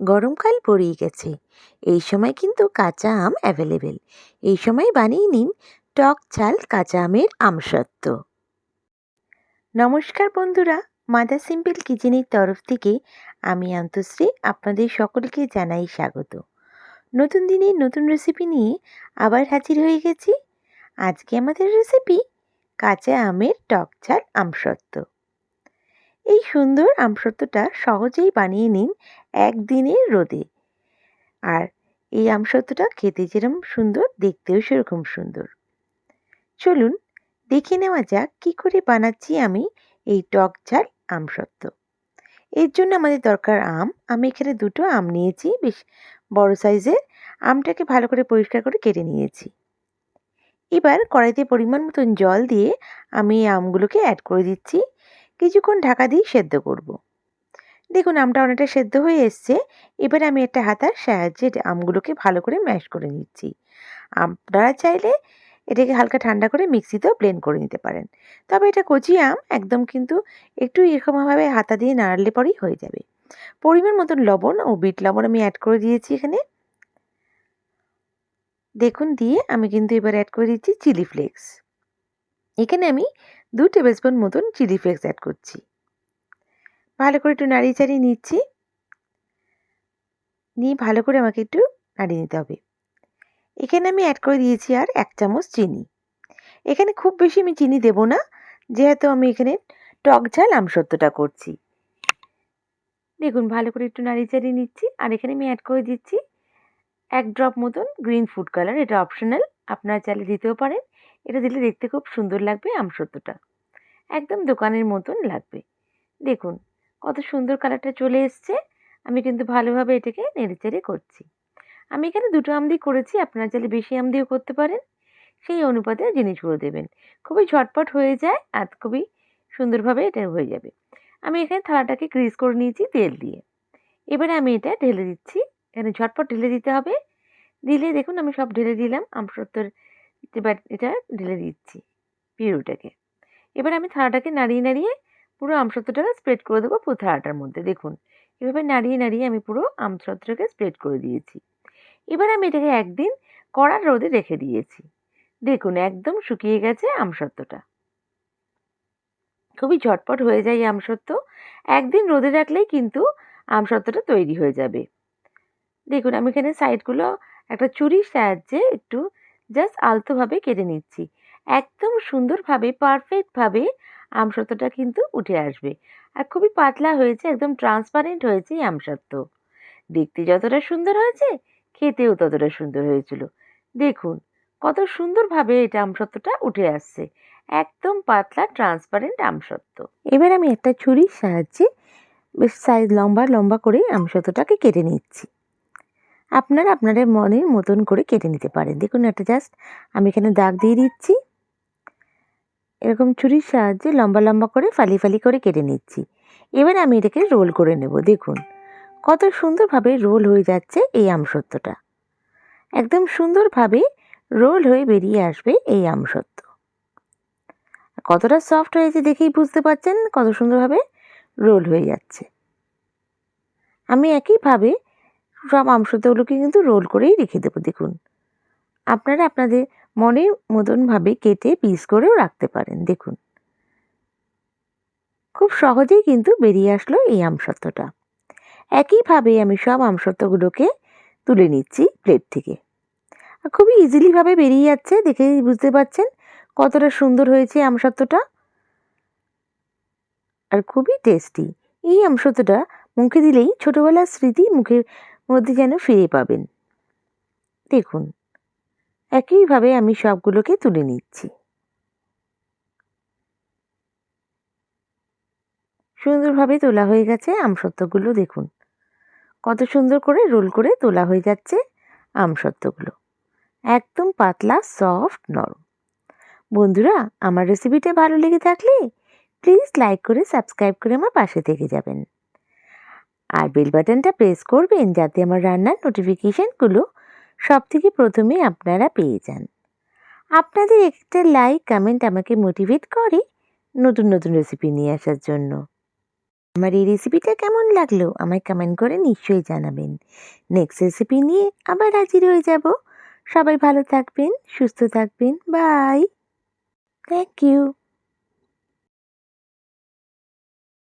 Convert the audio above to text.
গরমকাল পড়েই গেছে। এই সময় কিন্তু কাঁচা আম অ্যাভেলেবেল এই সময় বানিয়ে নিন টক ঝাল কাঁচা আমের আমসত্ত্ব। নমস্কার বন্ধুরা, মাদার সিম্পল কিচেনের তরফ থেকে আমি আন্তশ্রী আপনাদের সকলকে জানাই স্বাগত। নতুন দিনের নতুন রেসিপি নিয়ে আবার হাজির হয়ে গেছি। আজকে আমাদের রেসিপি কাঁচা আমের টক ঝাল আমসত্ত্ব। এই সুন্দর আমসত্ত্বটা সহজেই বানিয়ে নিন একদিনের রোদে। আর এই আমসত্ত্বটা খেতে যেরকম সুন্দর, দেখতেও সেরকম সুন্দর। চলুন দেখে নেওয়া যাক কী করে বানাচ্ছি আমি এই টক ঝাল আমসত্ত্ব। এর জন্য আমাদের দরকার আম। আমি এখানে দুটো আম নিয়েছি, বেশ বড় সাইজের। আমটাকে ভালো করে পরিষ্কার করে কেটে নিয়েছি। এবার কড়াইতে পরিমাণ মতন জল দিয়ে আমি এই আমগুলোকে অ্যাড করে দিচ্ছি। কিছুক্ষণ ঢাকা দিয়ে সেদ্ধ করব। দেখুন আমটা অনেকটা সেদ্ধ হয়ে এসছে। এবার আমি একটা হাতার সাহায্যে আমগুলোকে ভালো করে ম্যাশ করে নিচ্ছি। আপনারা চাইলে এটাকে হালকা ঠান্ডা করে মিক্সিতেও ব্লেন্ড করে নিতে পারেন। তবে এটা কচি আম, একদম কিন্তু একটু এরকমভাবে হাতা দিয়ে নাড়ালে পরেই হয়ে যাবে। পরিমাণ মতন লবণ ও বিট লবণ আমি অ্যাড করে দিয়েছি এখানে। দেখুন দিয়ে আমি কিন্তু এবার অ্যাড করে দিচ্ছি চিলি ফ্লেক্স এখানে আমি দু টেবিল স্পুন মতন চিলি ফ্লেক্স অ্যাড করছি। ভালো করে একটু নাড়িয়ে চাড়িয়ে নিচ্ছি। নিয়ে ভালো করে আমাকে একটু নাড়িয়ে নিতে হবে। এখানে আমি অ্যাড করে দিয়েছি আর এক চামচ চিনি। এখানে খুব বেশি আমি চিনি দেব না, যেহেতু আমি এখানে টক ঝাল আমসত্ত্বটা করছি। দেখুন, ভালো করে একটু নাড়িয়ে চাড়িয়ে নিচ্ছি। আর এখানে আমি অ্যাড করে দিচ্ছি এক ড্রপ মতন গ্রিন ফুড কালার এটা অপশনাল আপনারা চাইলে দিতেও পারেন। এটা দিলে দেখতে খুব সুন্দর লাগবে আমসত্ত্বটা একদম দোকানের মতন লাগবে। দেখুন, কত সুন্দর কালারটা চলে এসছে। আমি কিন্তু ভালোভাবে এটাকে নেড়েচেড়ে করছি। আমি এখানে দুটো আম দিয়ে করেছি, আপনারা চাইলে বেশি আম দিয়েও করতে পারেন। সেই অনুপাতে জিনিসগুলো দেবেন। খুবই ঝটপট হয়ে যায় আর খুবই সুন্দরভাবে এটা হয়ে যাবে। আমি এখানে থালাটাকে গ্রিস করে নিয়েছি তেল দিয়ে। এবারে আমি এটা ঢেলে দিচ্ছি। এখানে ঝটপট ঢেলে দিতে হবে। দিলে দেখুন আমি সব ঢেলে দিলাম আমসত্তর এটা ঢেলে দিচ্ছি পিউরিটাকে এবার আমি থালাটাকে নাড়িয়ে নাড়িয়ে পুরো আমসত্ত্বটাকে স্প্রেড করে দেবো পুরো থালাটার মধ্যে। দেখুন, এভাবে নাড়িয়ে নাড়িয়ে আমি পুরো আমসত্ত্বটাকে স্প্রেড করে দিয়েছি। এবার আমি এটাকে একদিন কড়ার রোদে রেখে দিয়েছি। দেখুন, একদম শুকিয়ে গেছে আমসত্ত্বটা খুবই ঝটপট হয়ে যায় আমসত্ত্ব একদিন রোদে রাখলেই কিন্তু আমসত্ত্বটা তৈরি হয়ে যাবে। দেখুন, আমি এখানে সাইডগুলো একটা চুরির সাহায্যে একটু জাস্ট আলতোভাবে কেটে নিচ্ছি। একদম সুন্দরভাবে, পারফেক্টভাবে আমসত্ত্বটা কিন্তু উঠে আসবে। আর খুবই পাতলা হয়েছে, একদম ট্রান্সপারেন্ট হয়েছে এই আমসত্ত্ব দেখতে যতটা সুন্দর হয়েছে, খেতেও ততটা সুন্দর হয়েছিল। দেখুন, কত সুন্দরভাবে এটা আমসত্ত্বটা উঠে আসছে। একদম পাতলা, ট্রান্সপারেন্ট আমসত্ত্ব এবার আমি একটা ছুরির সাহায্যে বেশ সাইজ লম্বা লম্বা করে আমসত্ত্বটাকে কেটে নিচ্ছি। আপনারা আপনাদের মনের মতন করে কেটে নিতে পারেন। দেখুন একটা জাস্ট আমি এখানে দাগ দিয়ে দিচ্ছি। এরকম ছুরির সাহায্যে লম্বা লম্বা করে, ফালি ফালি করে কেটে নিচ্ছি। এবার আমি এটাকে রোল করে নেব। দেখুন কত সুন্দরভাবে রোল হয়ে যাচ্ছে এই আমসত্ত্বটা। একদম সুন্দরভাবে রোল হয়ে বেরিয়ে আসবে এই আমসত্ত্ব। কতটা সফট হয়েছে দেখেই বুঝতে পারছেন কত সুন্দরভাবে রোল হয়ে যাচ্ছে। আমি একইভাবে সব আমসত্ত্বগুলোকে কিন্তু রোল করেই রেখে দেবো, দেখুন। আপনারা আপনাদের মনের মতনভাবে কেটে পিস করেও রাখতে পারেন, দেখুন। খুব সহজেই কিন্তু বেরিয়ে আসলো এই আমসত্ত্বটা। একইভাবে আমি সব আমসত্ত্বগুলোকে তুলে নিচ্ছি প্লেট থেকে। খুবই ইজিলিভাবে বেরিয়ে যাচ্ছে দেখেই বুঝতে পারছেন কতটা সুন্দর হয়েছে আমসত্ত্বটা? আর খুবই টেস্টি এই আমসত্ত্বটা মুখে দিলেই ছোটোবেলার স্মৃতি মুখের মধ্যে যেন ফিরে পাবেন। দেখুন, একইভাবে আমি সবগুলোকে তুলে নিচ্ছি। সুন্দরভাবে তোলা হয়ে গেছে আমসত্ত্বগুলো, দেখুন। কত সুন্দর করে রোল করে তোলা হয়ে যাচ্ছে আমসত্ত্বগুলো। একদম পাতলা, সফট, নরম। বন্ধুরা, আমার রেসিপিটা ভালো লেগে থাকলে প্লিজ লাইক করে সাবস্ক্রাইব করে আমার পাশে থেকে যাবেন। আর বেল বাটনটা প্রেস করবেন যাতে আমার রান্নার নোটিফিকেশানগুলো সব থেকে প্রথমে আপনারা পেয়ে যান। আপনাদের একটা লাইক কমেন্ট আমাকে মোটিভেট করে নতুন নতুন রেসিপি নিয়ে আসার জন্য। আমার এই রেসিপিটা কেমন লাগল আমায় কমেন্ট করে নিশ্চয়ই জানাবেন। নেক্সট রেসিপি নিয়ে আবার হাজির হয়ে যাব। সবাই ভালো থাকবেন, সুস্থ থাকবেন বাই থ্যাংক ইউ